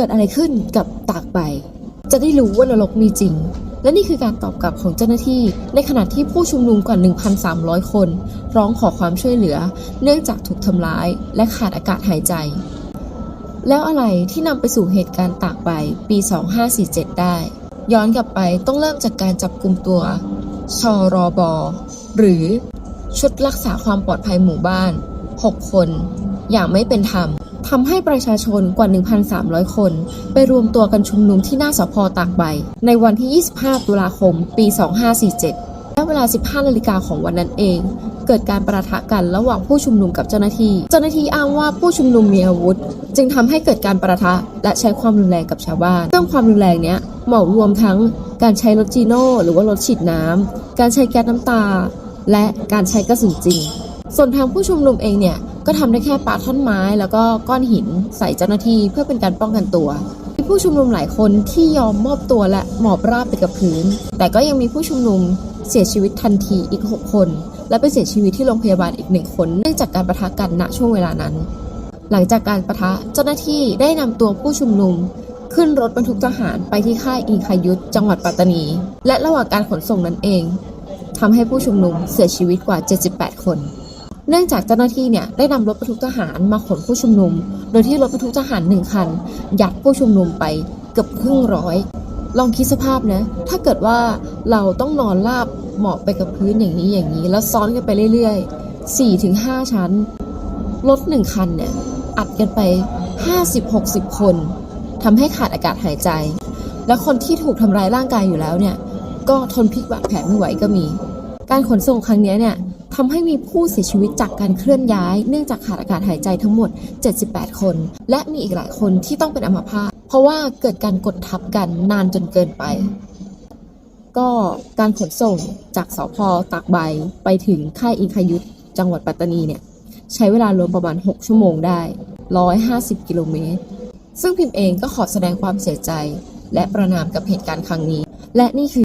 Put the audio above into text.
กิดอะไรขึ้นกับตากใบ จะได้รู้ว่านรกมีจริง และนี่คือการตอบกลับของเจ้าหน้าที่ในขณะที่ผู้ชุมนุมกว่า 1,300 คน ร้องขอความช่วยเหลือ เนื่องจากถูกทำร้าย และขาดอากาศหายใจ แล้วอะไรที่นำไปสู่เหตุการณ์ตากใบปี 2547 ได้ ย้อนกลับไปต้องเริ่มจากการจับกลุ่มตัวชอรบอหรือชุดรักษาความปลอดภัยหมู่บ้าน 6 คน อย่างไม่เป็นธรรม ทำให้ประชาชนกว่า 1,300 คน ไปรวมตัวกันชุมนุมที่หน้าสพตากใบ ในวันที่ 25 ตุลาคม ปี 2547และเวลา 15 นาฬิกาของวันนั้นเอง เกิดการประทะกันระหว่างผู้ชุมนุมกับเจ้าหน้าที่ เจ้าหน้าที่อ้างว่าผู้ชุมนุมมีอาวุธ จึงทำให้เกิดการประทะและใช้ความรุนแรงกับชาวบ้านซึ่งความรุนแรงเนี้ยเหมารวมทั้งการใช้รถจีโน่หรือว่ารถฉีดน้ำการใช้แก๊สน้ำตา และการใช้กระสุนจริง ส่วนทางผู้ชุมนุมเองเนี่ย ก็ทำได้แค่ปาท่อนไม้ แล้วก็ก้อนหินใส่เจ้าหน้าที่เพื่อเป็นการป้องกันตัวมีผู้ชุมนุมหลายคนที่ยอมมอบตัวและหมอบราบไปกับพื้น แต่ก็ยังมีผู้ชุมนุมเสียชีวิตทันทีอีก 6 คน และไปเสียชีวิตที่โรงพยาบาลอีกหนึ่งคนเนื่องจากการประทะกันณช่วงเวลานั้น หลังจากการประทะเจ้าหน้าที่ได้นำตัวผู้ชุมนุม ขึ้นรถบรรทุกทหารไปที่ค่ายอิงคายุทธจังหวัดปัตตานี และระหว่างการขนส่งนั้นเองทำให้ผู้ชุมนุมเสียชีวิตกว่า 78 คน เนื่องจากเจ้าหน้าที่เนี่ยได้นำรถบรรทุกทหารมาขนผู้ชุมนุม โดยที่รถบรรทุกทหารหนึ่งคันยัดผู้ชุมนุมไปเกือบครึ่งร้อย ลองคิดสภาพนะ ถ้าเกิดว่าเราต้องนอนราบหมอบไปกับพื้นอย่างนี้อย่างนี้ แล้วซ้อนกันไปเรื่อยๆ4-5ชั้น รถหนึ่งคันเนี่ยอัดกันไป 50-60 คนทำให้ขาดอากาศหายใจ และคนที่ถูกทำร้ายร่างกายอยู่แล้วเนี่ยก็ทนพิษบาดแผลไม่ไหวก็มี การขนส่งครั้งนี้เนี่ย ทำให้มีผู้เสียชีวิตจากการเคลื่อนย้าย เนื่องจากขาดอากาศหายใจทั้งหมด 78 คน และมีอีกหลายคนที่ต้องเป็นอัมพาตเพราะว่าเกิดการกดทับกันนานจนเกินไป ก็การขนส่งจากสพตากใบไปถึงค่ายอิงคยุทธจังหวัดปัตตานีเนี่ยใช้เวลารวมประมาณ 6 ชั่วโมงได้ 150 กิโลเมตร ซึ่งพิมพ์เองก็ขอแสดงความเสียใจ และประนามกับเหตุการณ์ครั้งนี้ และนี่คือ